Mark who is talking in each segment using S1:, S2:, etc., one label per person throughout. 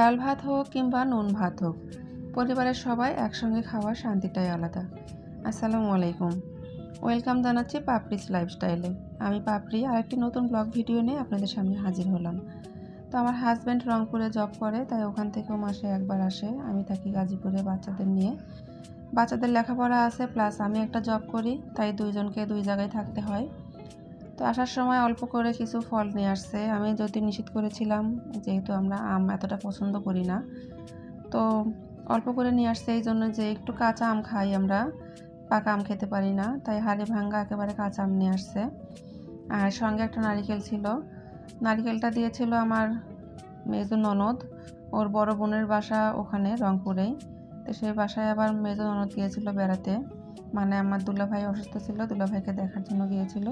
S1: ডাল ভাত হোক কিংবা নুন ভাত হোক, পরিবারের সবাই একসঙ্গে খাওয়ার শান্তিটাই আলাদা। আসসালামু আলাইকুম। ওয়েলকাম জানাচ্ছি পাপড়িস লাইফস্টাইলে। আমি পাপড়ি, আরেকটি নতুন ব্লগ ভিডিও নিয়ে আপনাদের সামনে হাজির হলাম। তো আমার হাজব্যান্ড রংপুরে জব করে, তাই ওখান থেকেও মাসে একবার আসে। আমি থাকি গাজীপুরে বাচ্চাদের নিয়ে। বাচ্চাদের লেখাপড়া আছে, প্লাস আমি একটা জব করি, তাই দুইজনকে দুই জায়গায় থাকতে হয়। তো আসার সময় অল্প করে কিছু ফল নিয়ে আসছে। আমি যদি নিষেধ করেছিলাম, যেহেতু আমরা আম এতটা পছন্দ করি না, তো অল্প করে নিয়ে আসছে এই জন্য যে একটু কাঁচা আম খাই আমরা। পাকা আম খেতে পারি না, তাই হাড়ি ভাঙ্গা একেবারে কাঁচা আম নিয়ে আসছে। আর সঙ্গে একটা নারিকেল ছিল। নারিকেলটা দিয়েছিল আমার মেজো ননদ। ওর বড় বোনের বাসা ওখানে রংপুরেই তো সেই বাসায় আবার মেজো ননদ গিয়েছিল বেড়াতে। মানে আমার দুলাভাই অসুস্থ ছিল, দুলাভাইকে দেখার জন্য গিয়েছিল।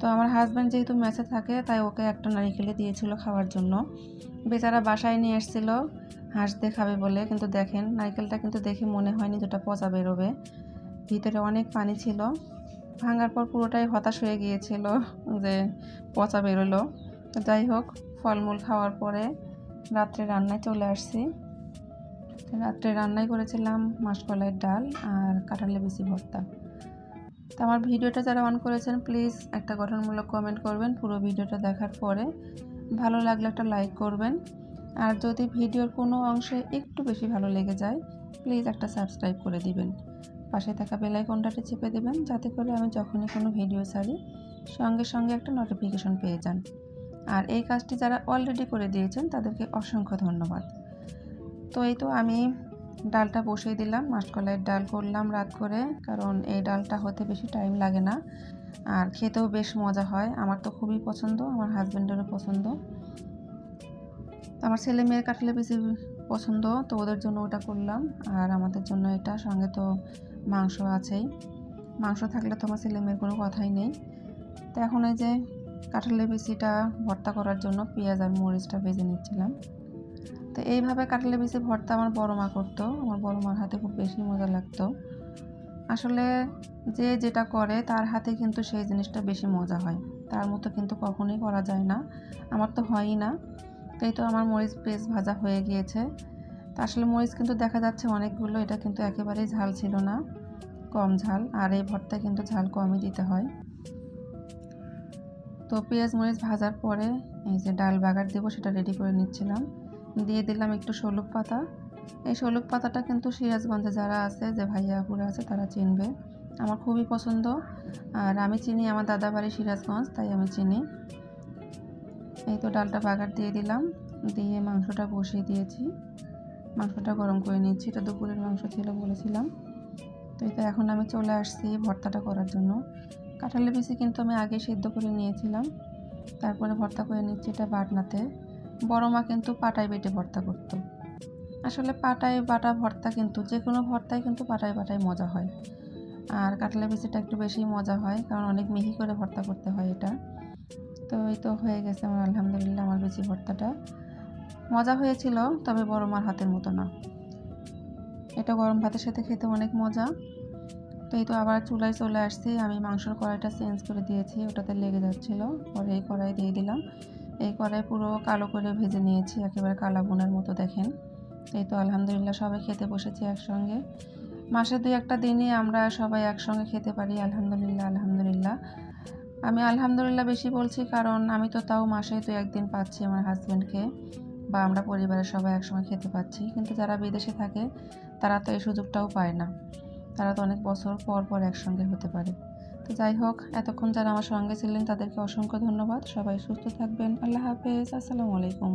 S1: তো আমার হাজব্যান্ড যেহেতু মেসে থাকে, তাই ওকে একটা নারিকেলে দিয়েছিল খাওয়ার জন্য। বেচারা বাসায় নিয়ে এসেছিল হাঁসতে খাবে বলে। কিন্তু দেখেন, নারকেলটা কিন্তু দেখে মনে হয়নি যেটা পচা বেরোবে। ভিতরে অনেক পানি ছিল। ভাঙার পর পুরোটাই হতাশ হয়ে গিয়েছিল যে পচা বেরোলো। যাই হোক, ফলমূল খাওয়ার পরে রাত্রে রান্নায় চলে আসছি। রাত্রে রান্নাই করেছিলাম মাসকলাইয়ের ডাল আর কাঁঠালে বেশি ভর্তা। তো আমার ভিডিওটা যারা অন করেছেন প্লিজ একটা গঠনমূলক কমেন্ট করবেন পুরো ভিডিওটা দেখার পরে। ভালো লাগলে একটা লাইক করবেন। আর যদি ভিডিওর কোনো অংশে একটু বেশি ভালো লেগে যায় প্লিজ একটা সাবস্ক্রাইব করে দিবেন। পাশে থাকা বেলাইকনটাতে চেপে দেবেন, যাতে করে আমি যখনই কোনো ভিডিও ছাড়ি, সঙ্গে সঙ্গে একটা নোটিফিকেশন পেয়ে যান। আর এই কাজটি যারা অলরেডি করে দিয়েছেন, তাদেরকে অসংখ্য ধন্যবাদ। তো এই তো আমি ডালটা বসিয়ে দিলাম। মাসকলাইয়ের ডাল করলাম রাত করে, কারণ এই ডালটা হতে বেশি টাইম লাগে না। আর খেতেও বেশ মজা হয়। আমার তো খুবই পছন্দ, আমার হাজব্যান্ডেরও পছন্দ। আমার ছেলে মেয়ের কাটলে বেশি পছন্দ, তো ওদের জন্য ওটা করলাম। আর আমাদের জন্য এটা, সঙ্গে তো মাংস আছেই। মাংস থাকলে তো আমার ছেলে মেয়ের কোনো কথাই নেই। তো এখন এই যে কাঁঠালের বিচিটা ভর্তা করার জন্য পেঁয়াজ আর মরিচটা ভেজে নিচ্ছিলাম। তো এইভাবে কাটলে বিচি ভর্তা আমার বড় মা করতো। আমার বড় মার হাতে খুব বেশি মজা লাগতো। আসলে যে যেটা করে তার হাতে কিন্তু সেই জিনিসটা বেশি মজা হয়। তার মতো কিন্তু কখনোই করা যায় না। আমার তো হয়ই না। তাই তো আমার মরিচ বেশ ভাজা হয়ে গিয়েছে। তো আসলে মরিচ কিন্তু দেখা যাচ্ছে অনেকগুলো, এটা কিন্তু একেবারেই ঝাল ছিল না। কম ঝাল, আর এই ভর্তায় কিন্তু ঝাল কমই দিতে হয়। তো পেঁয়াজ মরিচ ভাজার পরে এই যে ডাল বাগার দেবো সেটা রেডি করে নিচ্ছিলাম। দিয়ে দিলাম একটু শলুক পাতা। এই শলুক পাতাটা কিন্তু সিরাজগঞ্জে যারা আছে, যে ভাইয়াপুরে আছে, তারা চিনবে। আমার খুবই পছন্দ। আর আমি চিনি, আমার দাদা বাড়ি সিরাজগঞ্জ, তাই আমি চিনি। এই তো ডালটা বাগার দিয়ে দিলাম। দিয়ে মাংসটা বসিয়ে দিয়েছি। মাংসটা গরম করে নিচ্ছি এটা দুপুরের মাংস ছিল বলেছিলাম। তো এটা এখন আমি চলে আসছি ভর্তাটা করার জন্য। কাঁঠালের বিচি কিন্তু আমি আগে সিদ্ধ করে নিয়েছিলাম। তারপরে ভর্তা করে নিচ্ছি এটা বাটনাতে। বড় মা কিন্তু পাটায় বেটে ভর্তা করতো। আসলে পাটায় বাটা ভর্তা কিন্তু যে কোনো ভর্তায় কিন্তু পাটায় বাটায় মজা হয়। আর কাঁঠালের বিচিটা একটু বেশি মজা হয়, কারণ অনেক মিহি করে ভর্তা করতে হয় এটা। তো এই তো হয়ে গেছে আমার আলহামদুলিল্লাহ আমার বিচি ভর্তাটা। মজা হয়েছিল, তবে বড় মার হাতের মতো না। এটা গরম ভাতের সাথে খেতে অনেক মজা। তো এই তো আবার চুলায় চলে আসছি, আমি মাংসর কড়াইটা চেঞ্জ করে দিয়েছি, ওটাতে লেগে যাচ্ছিল। পরে এই কড়াই দিয়ে দিলাম। এই কড়াই পুরো কালো করে ভেজে নিয়েছি, একেবারে কালা বোনের মতো, দেখেন। এই তো আলহামদুলিল্লাহ সবাই খেতে বসেছি একসঙ্গে। মাসে দুই একটা দিনই আমরা সবাই একসঙ্গে খেতে পারি, আলহামদুলিল্লাহ আলহামদুলিল্লাহ। আমি আলহামদুলিল্লাহ বেশি বলছি কারণ আমি তো তাও মাসে দু একদিন পাচ্ছি আমার হাজব্যান্ডকে বা আমরা পরিবারের সবাই একসঙ্গে খেতে পাচ্ছি। কিন্তু যারা বিদেশে থাকে, তারা তো এই সুযোগটাও পায় না। তারা তো অনেক বছর পর পর একসঙ্গে হতে পারে। তো যাই হোক, এতক্ষণ যারা আমার সঙ্গে ছিলেন তাদেরকে অসংখ্য ধন্যবাদ। সবাই সুস্থ থাকবেন। আল্লাহ হাফেজ। আসসালামু আলাইকুম।